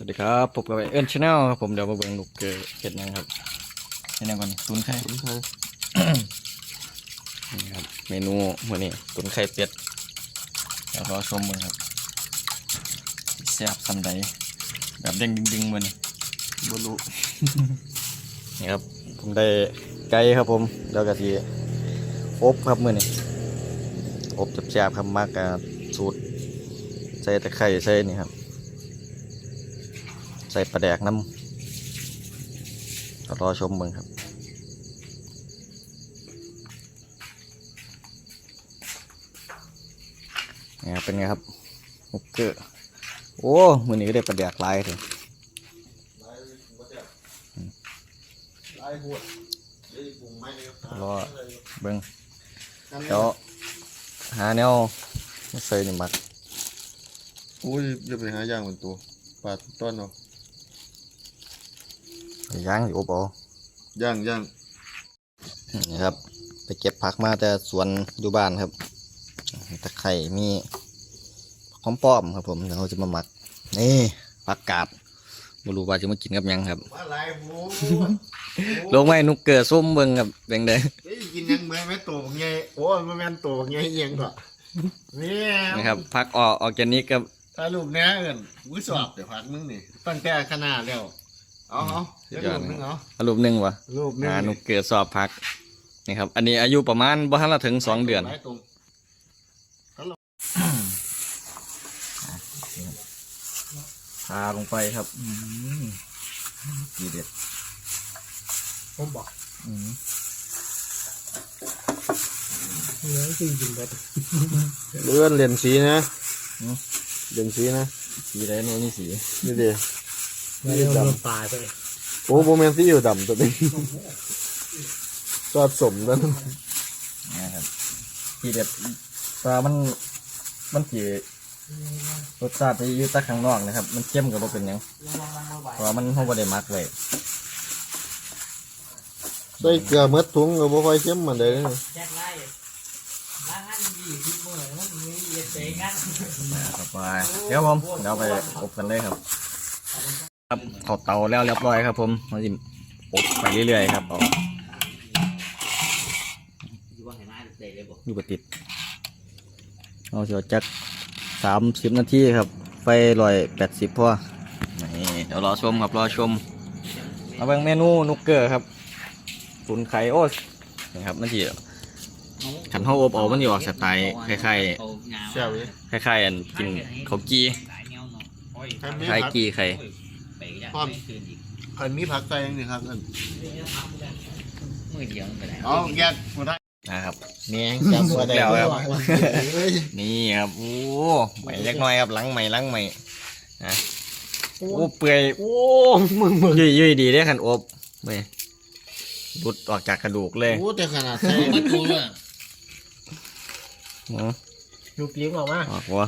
สวัสดีครับพบกับเอิร์นชาแนลครับผมเดี๋ยวมาเบิ่งลูกเกอเห็ดหยังครับเห็ดหยังก่อนตุนไข่ผมเคยนี่ครับเมนูวันนี้ตุนไข่เป็ดเดี๋ยวรอชมมือครับแซ่บสำใดแบบเด้งดึงๆมันบรู้นี่ครับผมได้ไก่ครับผมแล้วก็ทีอบครับมือนี่อบจับแซ่บๆครับมากกับสูตรใส่ตะไคร้ใส่นี่ครับ ใส่ปลาแดกน้ำเดี๋ยวรอชมมือครับนี่ครับเป็นไงครับฮุกเกอร์โอ้มือนี้ก็ได้ประเดียกลายเลยไล่หัวเดี๋ยวปุ่มไม้เลยครับรอเบิ้งนั่นเดี๋ยวหาแนวมาใส่นี่มักโอ้ยจะไปหาย่างเหมือนตัวปลาต้นเนาะ ย่างอยู่อบเอาย่างย่างนี่ครับ ไปเก็บผักมาแต่สวนอยู่บ้านครับมีตะไคร่มีหอมป้อมครับผมเดี๋ยวเราจะมาหมักนี่ผักกาดไม่รู้ว่าจะมากินกับหยังครับว่าไรโว้ลงไว้นุกเกอร์ส้มเบิ้งครับแบงเด้อเฮ้ยกินยังไงแม่โตบักไงโอ้ยมันแม่นโตบักไงเอียงก็เนี่ยนะครับผักออออร์แกนิกครับถ้าลูกเนี้ยเอินวิสอบเดี๋ยวพักมึงนี่ตั้งแต่ขนาดแล้ว เอาเอาเดี๋ยวลูกนึงเอาอรูปหนึ่งวะลูกนึงอ่านุกเกอร์สอบผักนี่ครับ อันนี้อายุประมาณบ่ทันละถึงสองเดือนไม้ตรงพาลงไปครับดีเด็ดผมบอกอืมเนื้อจริงจริงเลยเลื่อนเหรียญสีนะเหรียญสีนะ สีอะไรโน่นนี่สีนี่เดียวแล้วเริ่มปลาไปเลยโอ้โบแมนสีอยู่ดำตัวนี้สอดสมแล้วนะครับดีเด็ดปลามันมันสีรสชาติที่อยู่แตะข้างนอกนะครับ มันเข้มกับว่าเป็นหยังเพราะว่ามันห้องบไดมักเลยใส่เกลือเม็ดถุงก็บ่ค่อยเข้มมันเลยนะแจ็คไล่ล้างงานยี่สิบหมื่นมันมีเย็นเตะงานนะครับไปเดี๋ยวผมเดี๋ยวไปอบกันเลยครับ ครับเขาเตาแล้วเรียบร้อยครับ ผมเราจะอบไปเรื่อยๆครับเอาอยู่ว่าเห็นหน้าเตะเลยบอกอยู่บติดเอาเสียวจักสามสิบนาทีครับ ไฟลอยแปดสิบพอนี่เดี๋ยวรอชมครับรอชมมาเบิ่งเมนูนุกเกอร์ครับตุนไข่โอ้นี่ครับมันจีขันห้าอบเอามันอยู่ออกสไตล์คล้ายแซ่บเลยๆคล้ายๆอันกินข้าวกี้ใครมีไข่ ผักกี้ไข่ใครมีผักใส่ยังนี่ครับนั่นมือเดียวไปไหนเอาแยกมาได้นะครับแมงจับมาได้แล้วครับเฮ้ยนี่ครับโอ้ใหม่เล็กน้อยครับหลังใหม่หลังใหม่นะโอ้เปื่อยโอ้มึงมึงยุ่ยยุ่ยดีได้ขันอบเว้ยรุดออกจากกระดูกเลยโอ้แต่ขนาดใส่มาตูเลยอ๋อดูปีกออกมาออกวะ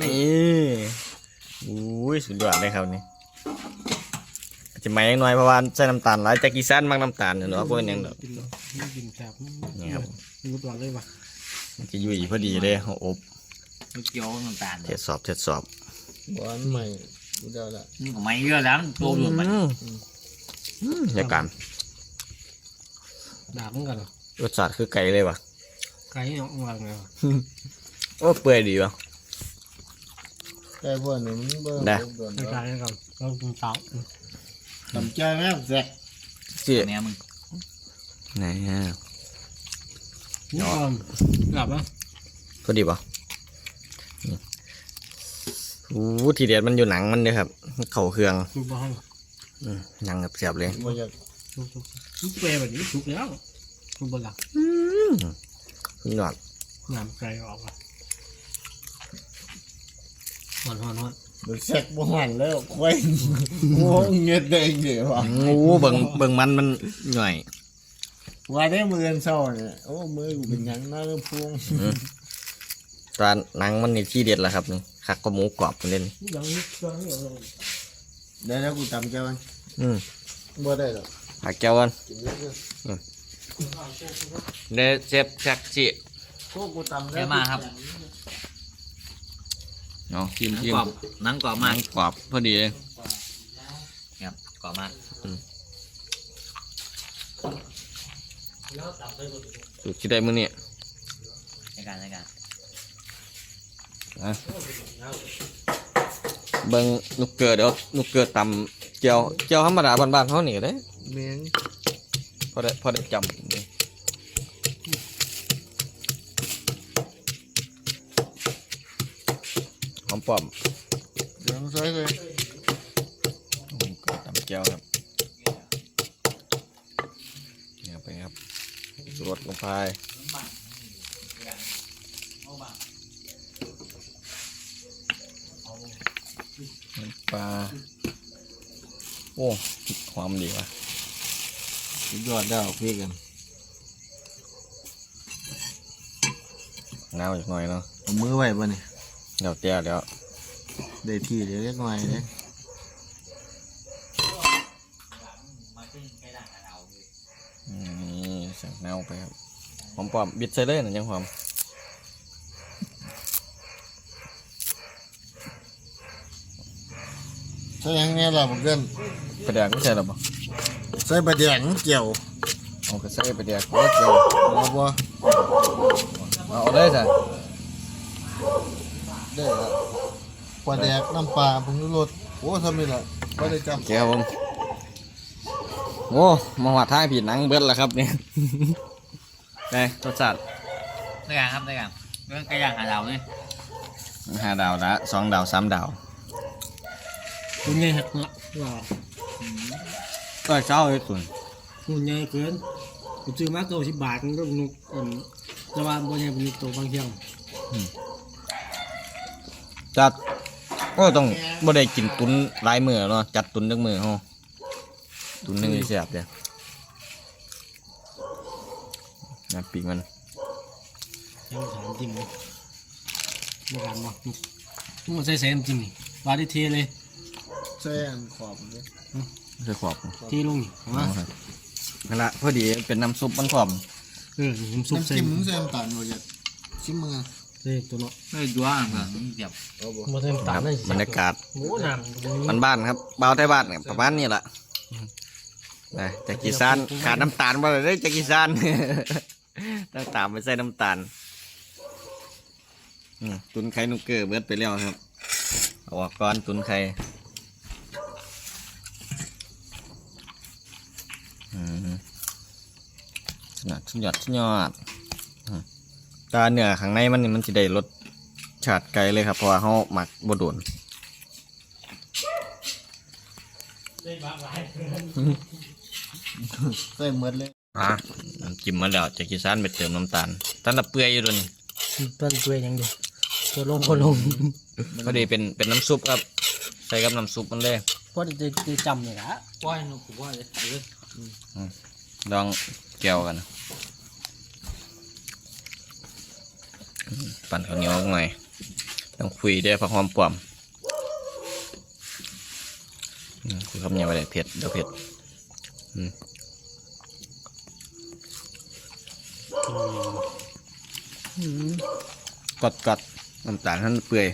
นี่อุ้ยสุดยอดเลยครับนี่อา จะไม่ยังน้อยเพราะว่าใส่น้ำตาลหลายจากกีซันมากน้ำตาลเนาะพวกนี้เนาะกินกินแซ่บนี่ครับรู้ตัวเลยว่ะมันจะยุ่ยพอดีเลยเขาอบมันเกี่ยวน้ำตาลเทดสอบเทดสอบหวานใหม่ดูได้ละนี่ก็ไม่เยอะแล้วมันโตอยู่มันอืมอืมอย่ากันด่ามันกันเหรอรสชาติคือไก่เลยว่ะไก่ยังวางไงวะโอ้เปื่อยดีว่ะแต่พวกนี้มันเบิ่งได้ไม่ไก่กัน เรากินเต้าทำใจแม่แซ่บสิแม่มึงไหนฮะนี่ก่อนกลับแล้วพอดีป่ะนี่โอ้ทีเด็ดมันอยู่หนังมันเลยครับ เข่าเครื่องทุกบ้านอืมหนังกับเสียบเลยบ่อยากทุกทุกทุกเปรย์แบบนี้ทุกแล้วทุกบนหลังคุณยอดน้ำไก่ออกอะหอนหอนหอน ดูแซ่บบ่หันแล้วควายโอ้เงียดได้เดี๋ยวว่ะโอ้เบิ่งเบิ่งมันมันหน่อยว่าได้มือเศร้าเนี่ยโอ้มือกูเป็นหยังน่าเริ่มพวงตอนหนังมันนี่ที่เด็ดแหละครับนี่คักก็หมูกรอบมันเล่นยังยังยังเดี๋ยวแล้วกูจำเจ้ามันอืมบ่ได้หรอกผักแก้วกันกินเยอะเดเซฟแจ็คจิๆพวกกูจำได้แค่มาครับ เนาะชิมหนังชิมกรอบหนังกรอบหมากนังกรอบพอดีเลยครับกรอบมากสูตรที่ได้มื้อนี้ในการในการนะเบิ่งนุกเกิดเดี๋ยวนุกเกิดตำเจียวเจียวธรรมดาบ้านๆเท่านี้ก็ได้เมียงพอได้พอได้จำนี่หอม ป้อมเดี๋ยวใส่เลยนุกเกิดตำเจียวครับนี่ครับไปครับสรดลงไปน้ำปลาโอ้หอมดีว่ะสุดยอดแล้วพี่กันน้ำอีกหน่อยเนาะเอามือไว้บ่นี่เดี๋ยวเตี้ยเดี๋ยว ได้ที่เดี๋ยวเล็กน้อยเลยมาขึ้นใกล้ด่างกับเราเลยนี่ใส่น้ำไปครับหอมปอมบิดใส่เลยนะยังหอมใส่หยังไงล่ะผมเกินประเดี๋ยวไม่ใช่หรอปะใส่ปลาแดงเจียวเอาก็ใส่ประเดี๋ยวก็เจียวเอาบ่เอาได้จ้ะได้ละป ลาแดกน้ำปลาผงชูรสโอ้ทำนี่ละบ่ได้จโอเคครับผม โอ้มาหัดท้ายผิดหนังเบิดแล้วครับเนี่ยได้รสชาติในการครับในการเรื่องใกล้ด่างกับเราเลยห้าดาวละสองดาวสามดาวคุณใหญ่หักละว่าก็เช้าเลยคุณคุณใหญ่เกินผมซื้อมาเก้าสิบบาทมันก็นุกอันแต่ว่าบ่ใหญ่เป็นนุกตัวบางเที่ยงจัด ก็ต้องบ่ได้กินตุนหลายมือเนาะจัดตุนจักมือเฮาตุนหนึงสิแซ่บเด้อน้ำปีกมันยังถามจริงเลยบ่การบ่ทุกคนใส่ใส่น้ำจิ้มนี่ว่าได้เทเลยำใส่อันขอบเลยใส่ขอบเทลงนี่เอามานั่นละพอดีเป็นน้ำซุปมันขอบเออผมซุปน้ำใส่จิ้มมึงใส่น้ำตาลบ่อยากชิมมึงอะ ใส่ตัวเนาะเฮ้ยจัวอะเจ็บเอาบ่บ่ใส่น้ำตาลเลยบรรยากาศโอ้น้ำมันบ้านๆครับเบาไทยบ้านเนี่ยประมาณนี้แหละนะจากกีซานขาดน้ำตาลบ่ได้จากกีซานต้องตามไปใส่น้ำตาลอืมตุนไข่นุกเกอร์เบิดไปแล้วครับเอาออกก้อนตุนไข่อืมสุดยอดสุดยอดสุดยอดอืม ตาเนื้อข้างในมันนี่มันจะได้รสชาติไก่เลยครับเพราะว่าเขาหมักบดโดนใส่หมดเลยอะน้ำจิ้มมาแล้วจากกีซานไปเติมน้ำตาลท่านละเปื่อยอยู่ตัวนี้เปิ้นช่วยยังเดียวตัวลงก็ลงพอดีเป็นเป็นน้ำซุปครับใส่กับน้ำซุปมันเลยพอจะจะจำเลยละป้อยนุกป้อยเลยเออลองแก้วกันอืม ปั่นข้าวเหนียวหน่อยต้องคุยได้วยผักหอมปลอมอืมคุยคำเหนียวไปเลยเผ็ดเดี๋ยวเผ็ดอืมกดกดน้ำตาลท่านเปื่อย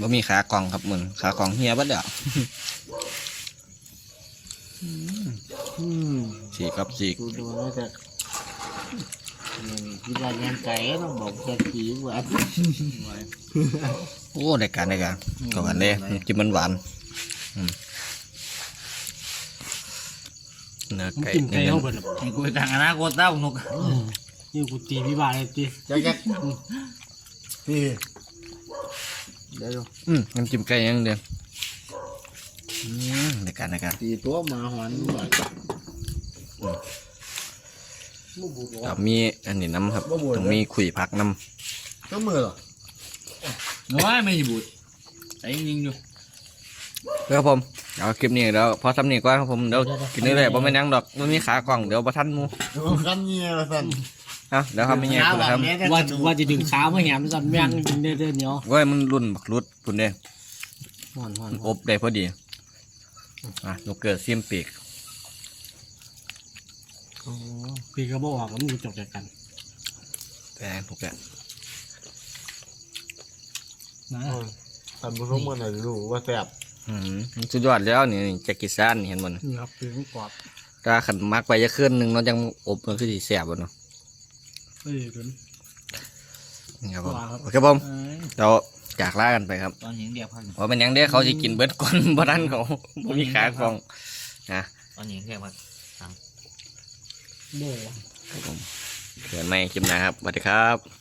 บ่มีขากล่องครับมึงขากล่องเฮียบัดเดี๋ยว อืมสีครับสีกดูดูน่าจะคิดว่าแยงไก่ต้องบอกจะขี่หวานโอ้ได้การได้การก่อนเลยจิ้มมันหวานอืมเนื้อไก่กินไก่เนื้อเข้าไปหรอไอ้กูต่างอนาคตเต้านกนี่กูตีพี่บาเลยตีจักจักพี่เดี๋ยวอืมน้ำจิ้มไก่ยังเดียว อืมได้การได้การตีตัวหมาหอนหน่อยกับมีอันนี้น้ำครับต้องมีขุยผักน้ก็มือเหรอน้อยไม่บูดแต่ยิงอยู่ำครับผมเอาคลิปนี้เดี๋ยวพอทำนี่ก่อนครับผมเดี๋ยวกินเรื่อยๆบ่แม่นหยังดอกมันมีขากล่องเดี๋ยวบ่ทันหมูกันเงี้ยละสั่นเอ้าเดี๋ยวทำยังไงคุณครับว่าว่าจะดึงขามาแหมสั่นแม่งกินได้เด้อเหนียวเว้ยมันรุ่นบักรุดคุณเด้ห่อนห่อนอบได้พอดี อะนกเกิดเสียมปีกเอาพี่ก็บอกแล้วมึงจบจากกันแต่ถูกแล้วนะท่านผู้ชมมันไหนรู้ว่าแซ่บอืมสุดยอดแล้วนี่แจ็คกี้ซานนี่เห็นบ่นนี่ครับคือมันกรอบถ้าขันมักไปจะขึ้นหนึ่งเนาะจังอบมันคือสีแสบบ่เนาะเอ้ยเป็นนี่ครับผมว้าวครับโอเคผมเอ้ยเรา จากลากันไปครับตอนนี้เดียวพันว่าเป็นหยังเด้เขาสิกินเบิดก่อนบ่ทันเขาบ่มีขากองนะตอนนี้เดียวพันโบ้ครับผมเกิดไม่คลิปหน้าครับสวัสดีครับ